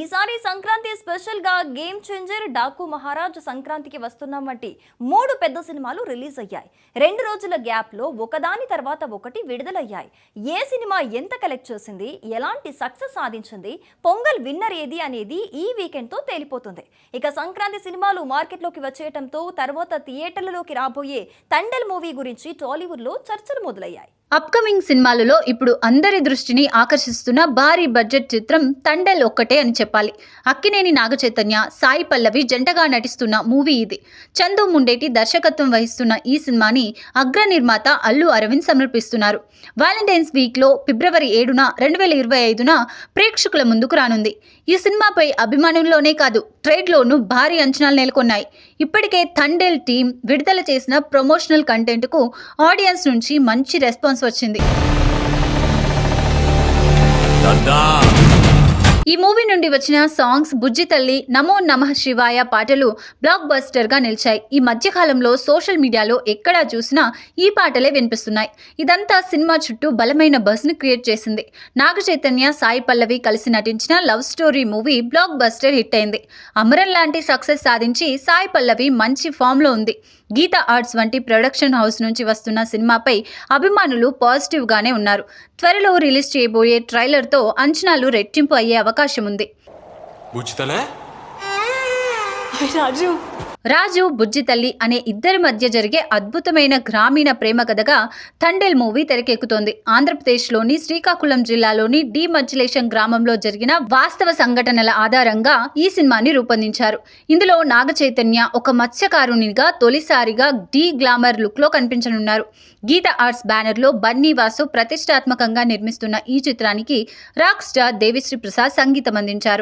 ఈసారి సంక్రాంతి స్పెషల్గా game changer Daaku Maharaj సంక్రాంతికి వస్తున్నాం వంటి మూడు పెద్ద సినిమాలు రిలీజ్ అయ్యాయి. రెండు రోజుల గ్యాప్లో ఒకదాని తర్వాత ఒకటి విడుదలయ్యాయి. ఏ సినిమా ఎంత కలెక్ట్ చేసింది? ఎలాంటి సక్సెస్ సాధించింది? పొంగల్ విన్నర్ ఏది అనేది ఈ వీకెండ్తో తేలిపోతుంది. ఇక సంక్రాంతి సినిమాలు మార్కెట్లోకి వచ్చేయటంతో తర్వాత థియేటర్లలోకి రాబోయే తండల్ మూవీ గురించి టాలీవుడ్లో చర్చలు మొదలయ్యాయి. అప్కమింగ్ సినిమాలలో ఇప్పుడు అందరి దృష్టిని ఆకర్షిస్తున్న భారీ బడ్జెట్ చిత్రం తండెల్ ఒక్కటే అని చెప్పాలి. అక్కినేని నాగచైతన్య సాయి పల్లవి జంటగా నటిస్తున్న మూవీ ఇది. చందు ముండేటి దర్శకత్వం వహిస్తున్న ఈ సినిమాని అగ్ర నిర్మాత అల్లు అరవింద్ సమర్పిస్తున్నారు. వాలంటైన్స్ వీక్లో ఫిబ్రవరి ఏడున రెండు వేల ఇరవై ఐదున ప్రేక్షకుల ముందుకు రానుంది. ఈ సినిమాపై అభిమానుల్లోనే కాదు ట్రేడ్లోనూ భారీ అంచనాలు నెలకొన్నాయి. ఇప్పటికే థండెల్ టీం విడుదల చేసిన ప్రమోషనల్ కంటెంట్కు ఆడియన్స్ నుంచి మంచి రెస్పాన్స్ వచ్చింది. ఈ మూవీ నుండి వచ్చిన సాంగ్స్ బుజ్జి తల్లి నమో నమః శివాయ పాటలు బ్లాక్ బస్టర్గా నిలిచాయి. ఈ మధ్యకాలంలో సోషల్ మీడియాలో ఎక్కడా చూసినా ఈ పాటలే వినిపిస్తున్నాయి. ఇదంతా సినిమా చుట్టూ బలమైన బజ్ క్రియేట్ చేసింది. నాగ చైతన్య సాయి పల్లవి కలిసి నటించిన Love Story movie blockbuster hit అయింది. అమరన్ లాంటి సక్సెస్ సాధించి సాయి పల్లవి మంచి ఫామ్లో ఉంది. గీతా ఆర్ట్స్ వంటి ప్రొడక్షన్ హౌస్ నుంచి వస్తున్న సినిమాపై అభిమానులు పాజిటివ్గానే ఉన్నారు. త్వరలో రిలీజ్ చేయబోయే ట్రైలర్తో అంచనాలు రెట్టింపు అయ్యే అవకాశం ఉంది బుచ్చితలే రాజు. రాజు బుజ్జి తల్లి అనే ఇద్దరి మధ్య జరిగే అద్భుతమైన గ్రామీణ ప్రేమ కథగా థండెల్ మూవీ తెరకెక్కుతోంది. ఆంధ్రప్రదేశ్లోని శ్రీకాకుళం జిల్లాలోని డి మజ్లేశం గ్రామంలో జరిగిన వాస్తవ సంఘటనల ఆధారంగా ఈ సినిమాని రూపొందించారు. ఇందులో నాగ చైతన్య ఒక మత్స్యకారునిగా తొలిసారిగా డి గ్లామర్ లుక్లో కనిపించనున్నారు. గీత ఆర్ట్స్ బ్యానర్లో బన్నీ వాసు ప్రతిష్టాత్మకంగా నిర్మిస్తున్న ఈ చిత్రానికి రాక్ స్టార్ దేవిశ్రీ ప్రసాద్ సంగీతం అందించారు